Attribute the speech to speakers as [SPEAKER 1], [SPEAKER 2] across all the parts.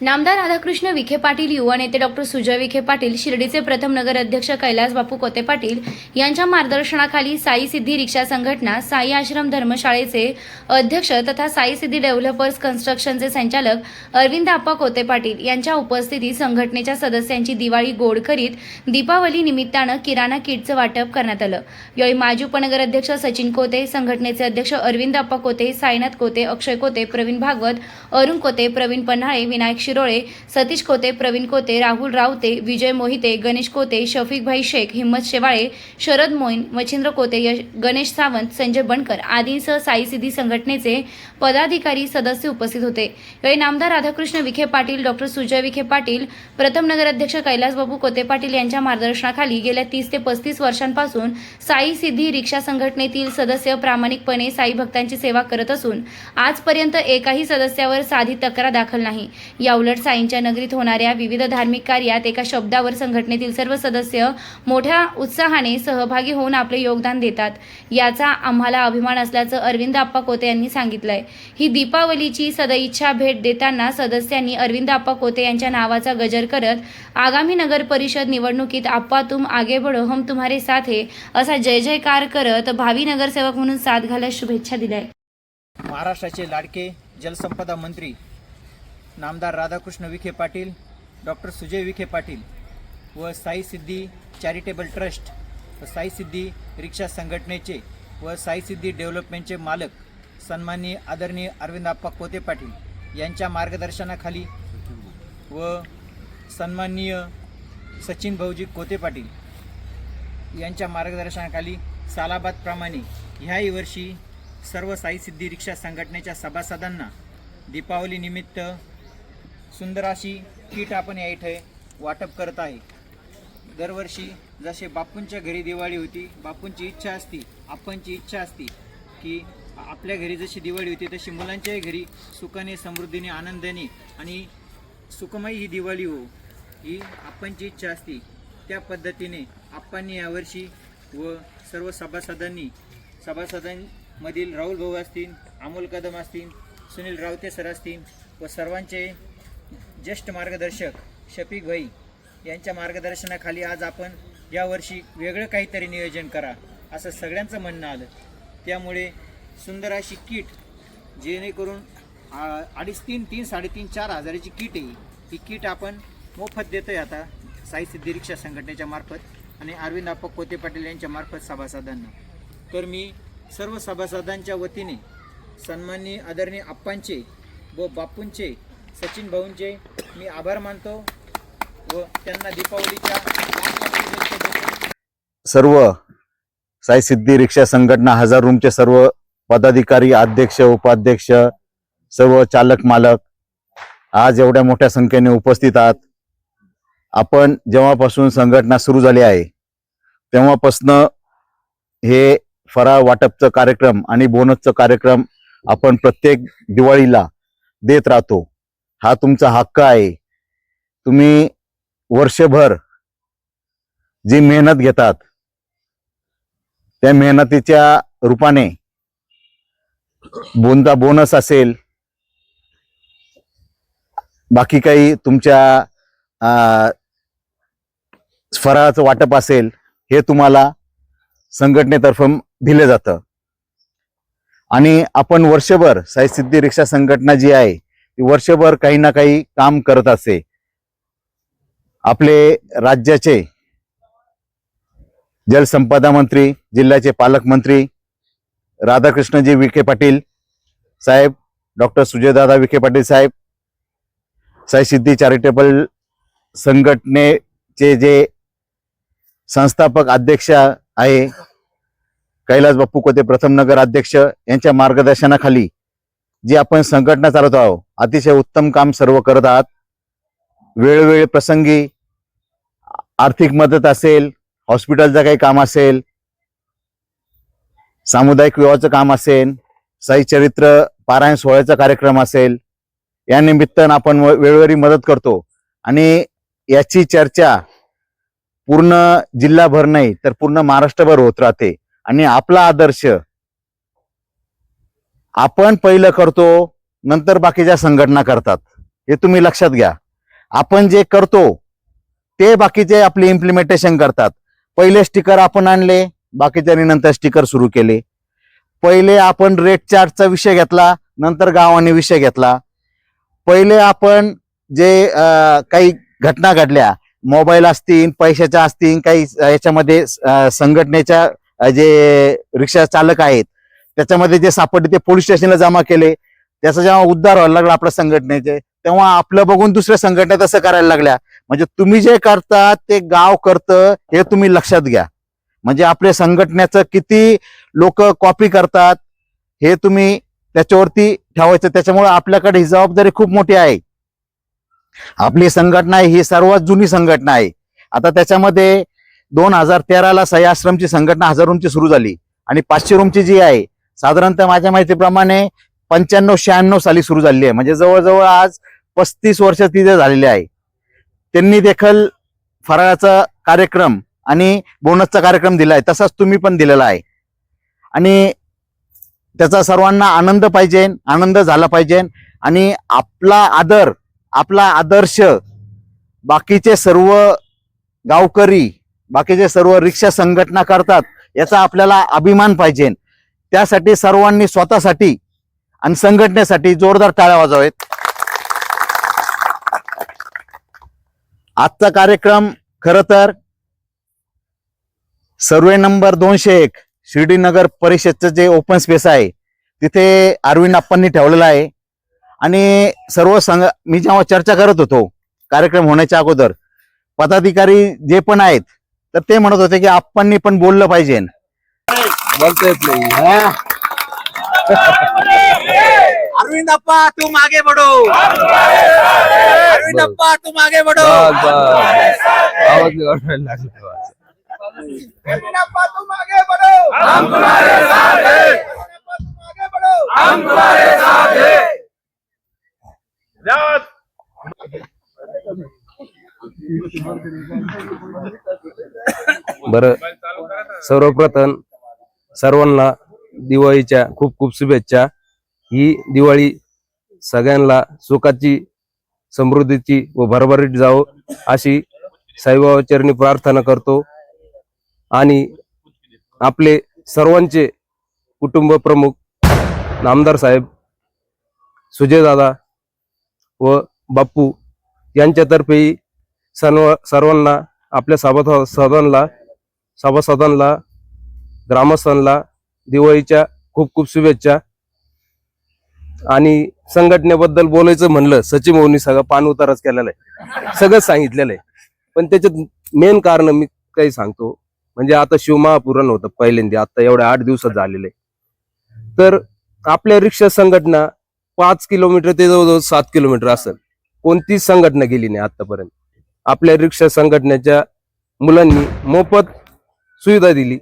[SPEAKER 1] नामदार राधाकृष्ण विखे पाटील युवा नेते डॉक्टर सुजय विखे पाटील शिर्डीचे प्रथम नगर अध्यक्ष कैलास बापू कोते पाटील यांच्या मार्गदर्शनाखाली साई सिद्धी रिक्षा संघटना साई आश्रम धर्मशाळेचे अध्यक्ष तथा साई सिद्धी डेव्हलपर्स कन्स्ट्रक्शनचे संचालक अरविंद आप्पा कोते पाटील यांच्या उपस्थितीत संघटनेच्या सदस्यांची दिवाळी गोड करीत दीपावली निमित्तानं किराणा किटचं वाटप करण्यात आलं. यावेळी माजी उपनगर अध्यक्ष सचिन कोते संघटनेचे अध्यक्ष अरविंद आप्पा कोते साईनाथ कोते अक्षय कोते प्रवीण भागवत अरुण कोते प्रवीण पन्हाळे विनायक शिरोळे सतीश कोते प्रवीण कोते राहुल रावते विजय मोहिते गणेश कोते शफीकभाई शेख हिम्मत शेवाळे शरद मोईन मच्छिंद्र कोते यश गणेश सावंत संजय बनकर आदींसह साई सिद्धी संघटनेचे पदाधिकारी सदस्य उपस्थित होते. यावेळी नामदार राधाकृष्ण विखे पाटील डॉक्टर सुजय विखे पाटील प्रथम नगराध्यक्ष कैलासबाबू कोते पाटील यांच्या मार्गदर्शनाखाली गेल्या तीस ते पस्तीस वर्षांपासून साई सिद्धी रिक्षा संघटनेतील सदस्य प्रामाणिकपणे साई भक्तांची सेवा करत असून आजपर्यंत एकाही सदस्यावर साधी तक्रार दाखल नाही. उलट साईंच्या नगरीत होणाऱ्या विविध धार्मिक कार्यात एका शब्दावर संघटनेतील सर्व सदस्य मोठ्या उत्साहाने सहभागी होऊन आपले योगदान देतात. याचा आम्हाला अभिमान असल्याचं अरविंद आप्पा कोते यांनी सांगितलंय. ही दीपावलीची सदइच्छा भेट देताना सदस्यांनी अरविंद आप्पा कोते यांच्या नावाचा गजर करत आगामी नगर परिषद निवडणुकीत आप्पा तुम आगे बढो हम तुम्हारे साथ हे असा जय जयकार करत भावी नगरसेवक म्हणून साथ घालत शुभेच्छा दिल्या
[SPEAKER 2] महाराष्ट्राचे लाडके जलसंपदा मंत्री नामदार राधाकृष्ण विखे पाटील डॉक्टर सुजय विखे पाटील व साई सिद्धी चॅरिटेबल ट्रस्ट व साई सिद्धी रिक्षा संघटनेचे व साई सिद्धी डेव्हलपमेंटचे मालक सन्माननीय आदरणीय अरविंदाप्पा कोते पाटील यांच्या मार्गदर्शनाखाली व सन्माननीय सचिन भाऊजी कोते पाटील यांच्या मार्गदर्शनाखाली सालाबादप्रमाणे ह्याही वर्षी सर्व साई सिद्धी रिक्षा संघटनेच्या सभासदांना दीपावलीनिमित्त सुंदर अशी किट आपण या इथे वाटप करत आहे. दरवर्षी जसे बापूंच्या घरी दिवाळी होती बापूंची इच्छा असती आपणची इच्छा असती की आपल्या घरी जशी दिवाळी होती तशी मुलांच्याही घरी सुखाने समृद्धीने आनंदाने आणि सुखमयी ही दिवाळी हो ही आपणची इच्छा असती. त्या पद्धतीने आप्पांनी यावर्षी व सर्व सभासदांनी सभासदांमधील राहुल भाऊ असतील अमोल कदम असतील सुनील रावते सर असतील व सर्वांचे ज्येष्ठ मार्गदर्शक शफीक भाई यांच्या मार्गदर्शनाखाली आज आपण यावर्षी वेगळं काहीतरी नियोजन करा असं सगळ्यांचं म्हणणं आलं. त्यामुळे सुंदर अशी किट जेणेकरून आ, अडीच तीन तीन साडेतीन चार हजाराची किट आहे ही. किट आपण मोफत देतो आहे आता साई सिद्धी रिक्षा संघटनेच्या मार्फत आणि अरविंद आप्पा कोते पाटील यांच्या मार्फत सभासदांना. तर मी सर्व सभासदांच्या वतीने सन्माननीय आदरणीय आप्पांचे व बापूंचे सचिन भाऊंचे मी आभार मानतो व त्यांना दीपावलीच्या
[SPEAKER 3] सर्व साई सिद्धी रिक्षा संघटना हजार रूमचे सर्व पदाधिकारी अध्यक्ष उपाध्यक्ष सर्व चालक मालक आज एवढ्या मोठ्या संख्येने उपस्थित आहात. आपण जेव्हापासून संघटना सुरू झाली आहे तेव्हापासनं हे फराळ वाटपचं कार्यक्रम आणि बोनसचं कार्यक्रम आपण प्रत्येक दिवाळीला देत राहतो. हा तुमचा हक्क आहे. तुम्ही वर्षभर जी मेहनत घेतात त्या मेहनतीच्या रूपाने बोनचा बोनस असेल बाकी काही तुमच्या फराळाचं वाटप असेल हे तुम्हाला संघटनेतर्फे दिलं जातं. आणि आपण वर्षभर साई सिद्धी रिक्षा संघटना जी आहे ती वर्षभर काही ना काही काम करत असते आपले राज्याचे जलसंपदा मंत्री जिल्ह्याचे पालकमंत्री राधाकृष्णजी विखे पाटील साहेब डॉक्टर सुजयदादा विखे पाटील साहेब साईसिद्धी चॅरिटेबल संघटनेचे जे संस्थापक अध्यक्ष आहे कैलास बाप्पू कोते प्रथम नगर अध्यक्ष यांच्या मार्गदर्शनाखाली जी आपण संघटना चालवत आहोत अतिशय उत्तम काम सर्व करत आहात. वेळोवेळी प्रसंगी आर्थिक मदत असेल हॉस्पिटलचं काही काम असेल सामुदायिक विवाहाचं काम असेल साई चरित्र पारायण सोहळ्याचा कार्यक्रम असेल या निमित्तानं आपण वेळोवेळी मदत करतो. आणि याची चर्चा पूर्ण जिल्हाभर नाही तर पूर्ण महाराष्ट्रभर होत राहते. आणि आपला आदर्श आपण पहिलं करतो नंतर बाकीच्या संघटना करतात. हे तुम्ही लक्षात घ्या. आपण जे करतो ते बाकीचे आपले इम्प्लिमेंटेशन करतात. पहिले स्टिकर आपण आणले बाकीच्यांनी नंतर स्टिकर सुरू केले. पहिले आपण रेट चार्टचा विषय घेतला नंतर गावाने विषय घेतला. पहिले आपण जे काही घटना घडल्या मोबाईल असतील पैशाच्या असतील काही याच्यामध्ये संघटनेच्या जे रिक्षा चालक आहेत त्याच्यामध्ये जे सापडले ते पोलीस स्टेशनला जमा केले. त्याचा जेव्हा उद्धार व्हायला लागला आपल्या संघटनेचे तेव्हा आपलं बघून दुसऱ्या संघटना तसं करायला लागल्या. म्हणजे तुम्ही जे करता ते गाव करतं हे तुम्ही लक्षात घ्या. म्हणजे आपल्या संघटनेचं किती लोक कॉपी करतात हे तुम्ही त्याच्यावरती ठेवायचं. त्याच्यामुळे आपल्याकडे ही जबाबदारी खूप मोठी आहे. आपली संघटना आहे ही सर्वात जुनी संघटना आहे. आता त्याच्यामध्ये दोन हजार तेराला सह्याश्रमची संघटना हजार रूमची सुरू झाली. आणि पाचशे रूमची जी आहे साधारणतः माझ्या माहितीप्रमाणे पंच्याण्णव शहाण्णव साली सुरू झालेली आहे. म्हणजे जवळजवळ आज पस्तीस वर्ष तिथे झालेले आहे. त्यांनी देखील फराळाचा कार्यक्रम आणि बोनसचा कार्यक्रम दिला आहे. तसाच तुम्ही पण दिलेला आहे. आणि त्याचा सर्वांना आनंद पाहिजे आनंद झाला पाहिजे आणि आपला आदर आपला आदर्श बाकीचे सर्व गावकरी बाकीचे सर्व रिक्षा संघटना करतात याचा आपल्याला अभिमान पाहिजे. त्यासाठी सर्वांनी स्वतःसाठी आणि संघटनेसाठी जोरदार टाळ्या वाजवावेत आजचा कार्यक्रम खर तर सर्वे नंबर दोनशे एक शिर्डी नगर परिषदचं जे ओपन स्पेस आहे तिथे अरविंद अप्पांनी ठेवलेलं आहे. आणि सर्व संघ मी जेव्हा चर्चा करत होतो कार्यक्रम होण्याच्या अगोदर पदाधिकारी जे पण आहेत तर ते म्हणत होते की आप्पांनी पण बोललं पाहिजे.
[SPEAKER 4] बोलता येत नाही
[SPEAKER 2] अरविंद अप्पा तू मागे बढो अरविंद अप्पा तू मागे
[SPEAKER 4] बस बस. आवाज वाटायला लागला बस.
[SPEAKER 2] अरविंद अप्पा तू मागे बढो हम तुम्हारे साथ हैं। अरविंद अप्पा तू मागे बढो हम तुम्हारे साथ हैं।
[SPEAKER 4] बरं. सर्वप्रथम सर्वांना दिवाळीच्या खूप खूप शुभेच्छा. ही दिवाळी सगळ्यांना सुखाची समृद्धीची व भरभरीत जावो अशी साईबाबा चरणी प्रार्थना करतो. आणि आपले सर्वांचे कुटुंब प्रमुख नामदार साहेब सुजयदादा व बाप्पू यांच्यातर्फेही सर्व सर्वांना आपल्या सभासदांना सभासदांना ग्रामस्थांना दिवाळीच्या खूप खूप शुभेच्छा. आणि संघटनेबद्दल बोलायचं म्हणलं सचिन भाऊनी सगळं पान उतारच केलेला आहे. सगळं सांगितलेलं आहे. पण त्याच्यात मेन कारण मी काही सांगतो. म्हणजे आता शिवमहापुरण होतं पहिल्यांदा आता एवढ्या आठ दिवसात झालेलं आहे. तर आपल्या रिक्षा संघटना पाच किलोमीटर ते जवळजवळ सात किलोमीटर असेल. कोणतीच संघटना गेली नाही आतापर्यंत. आपल्या रिक्षा संघटनेच्या मुलांनी मोफत सुविधा दिली.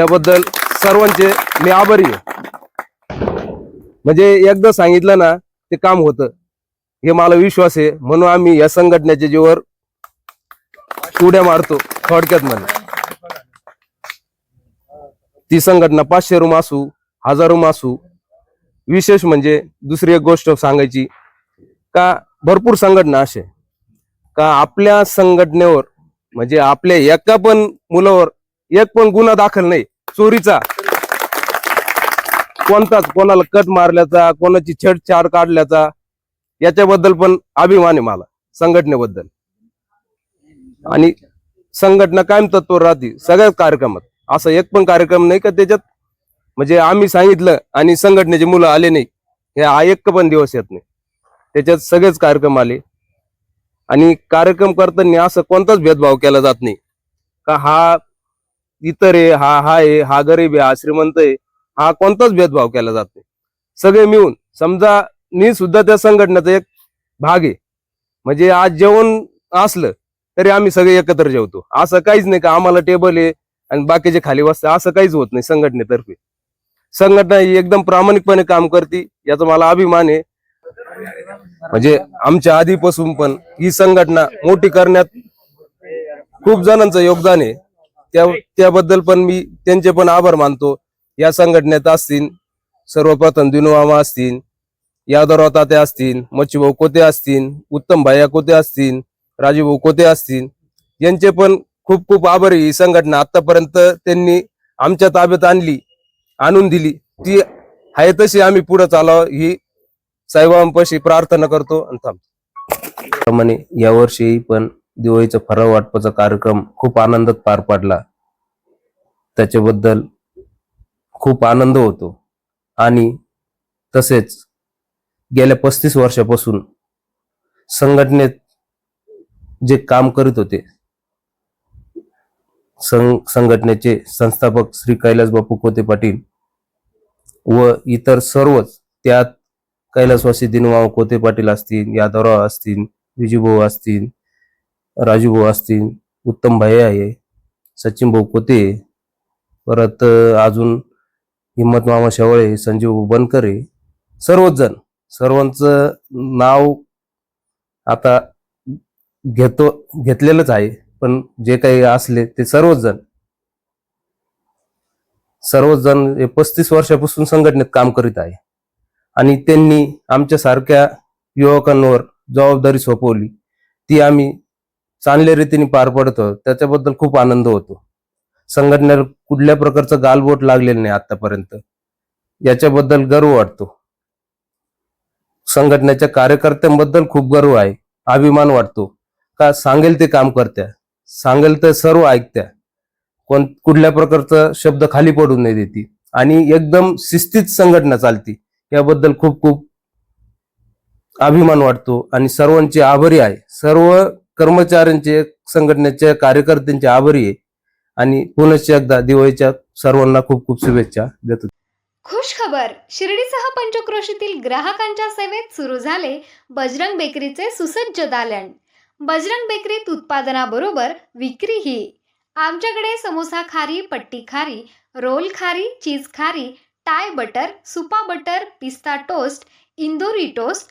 [SPEAKER 4] त्याबद्दल सर्वांचे मी आभारी आहे. म्हणजे एकदा सांगितलं ना ते काम होतं. हे मला विश्वास आहे. म्हणून आम्ही या संघटनेच्या जीवर उड्या मारतो थोडक्यात म्हणे. ती संघटना पाचशे रूम असू हजार रूम असू विशेष म्हणजे दुसरी एक गोष्ट सांगायची का भरपूर संघटना असे का आपल्या संघटनेवर म्हणजे आपल्या एका पण मुलावर एक पण गुन्हा दाखल नाही चोरीचा. कोणताच कोणाला कट मारल्याचा कोणाची छेडछाड काढल्याचा याच्याबद्दल पण अभिमान आहे मला संघटनेबद्दल. आणि संघटना कायम तत्व राहते सगळ्याच कार्यक्रमात. असा एक पण कार्यक्रम नाही का त्याच्यात? म्हणजे आम्ही सांगितलं आणि संघटनेचे मुलं आले नाही. हे हा एक पण दिवस येत नाही. त्याच्यात सगळेच कार्यक्रम आले. आणि कार्यक्रम करताना असं कोणताच भेदभाव केला जात नाही. का हा इतर आहे हा हा आहे हा गरीब आहे हा श्रीमंत आहे हा कोणताच भेदभाव केला जात नाही. सगळे मिळून समजा मी सुद्धा त्या संघटनेचा एक भाग आहे. म्हणजे आज जेवण असलं तरी आम्ही सगळे एकत्र जेवतो. असं काहीच नाही का आम्हाला टेबल आहे आणि बाकीचे खाली बसते असं काहीच होत नाही संघटनेतर्फे. संघटना ही एकदम प्रामाणिकपणे काम करते याचा मला अभिमान आहे. म्हणजे आमच्या आधीपासून पण ही संघटना मोठी करण्यात खूप जणांचं योगदान आहे. त्या त्याबद्दल पण मी त्यांचे पण आभार मानतो. या संघटनेत असतील सर्वप्रथम दिनुमामा असतील यादवराव ताते असतील मच्छीभाऊ कोते असतील उत्तम भाया कोते असतील राजूभाऊ कोते असतील यांचे पण खूप खूप आभारी ही संघटना आतापर्यंत त्यांनी आमच्या ताब्यात आणली आणून दिली. ती आहे तशी आम्ही पुढे चालावं ही साईबाबांपाशी प्रार्थना करतो आणि थांबतो. प्रमाणे यावर्षी पण दिवाळीचा फराळ वाटपाचा कार्यक्रम खूप आनंदात पार पाडला. त्याच्याबद्दल खूप आनंद होतो. आणि तसेच गेल्या पस्तीस वर्षापासून संघटनेत जे काम करीत होते संघटनेचे संस्थापक श्री कैलास बापू कोते पाटील व इतर सर्वच त्यात कैलासवासी दिनवाव कोते पाटील असतील यादवराव असतील विजूभाऊ असतील राजूभाऊ असतील उत्तम भाई आहे सचिन भाऊ कोते परत अजून हिम्मत मामा शेवळे संजीव भाऊ बनकरे सर्वच जण सर्वांचं नाव आता घेतो घेतलेलंच आहे पण जे काही असले ते सर्वच जण सर्वच जण पस्तीस वर्षापासून संघटनेत काम करीत आहे. आणि त्यांनी आमच्यासारख्या युवकांवर जबाबदारी सोपवली. ती आम्ही चांगल्या रीतीने पार पडतो त्याच्याबद्दल खूप आनंद होतो. संघटनेला कुठल्या प्रकारचं गालबोट लागलेलं नाही आतापर्यंत. याच्याबद्दल गर्व वाटतो. संघटनेच्या कार्यकर्त्यांबद्दल खूप गर्व आहे अभिमान वाटतो. का सांगेल ते काम करत्या सांगेल ते सर्व ऐकत्या. कोण कुठल्या प्रकारचा शब्द खाली पडू नाही देती. आणि एकदम शिस्तीत संघटना चालती याबद्दल खूप खूप अभिमान वाटतो. आणि सर्वांचे आभारी आहे. सर्व कर्मचाऱ्यांचे संघटनेच्या कार्यकर्त्यांचे आभारी आहे. आणि पुनश्च एकदा दिवाळीच्या सर्वांना खूप खूप शुभेच्छा देतो.
[SPEAKER 5] खुश खबर शिर्डीसह पंचक्रोशीतील ग्राहकांच्या सेवेत सुरू झाले बजरंग बेकरीचे सुसज्ज दालन. बजरंग बेकरीत उत्पादनाबरोबर विक्रीही. आमच्याकडे समोसा खारी पट्टी खारी रोल खारी चीज खारी टाय बटर सुपा बटर पिस्ता toast Indori toast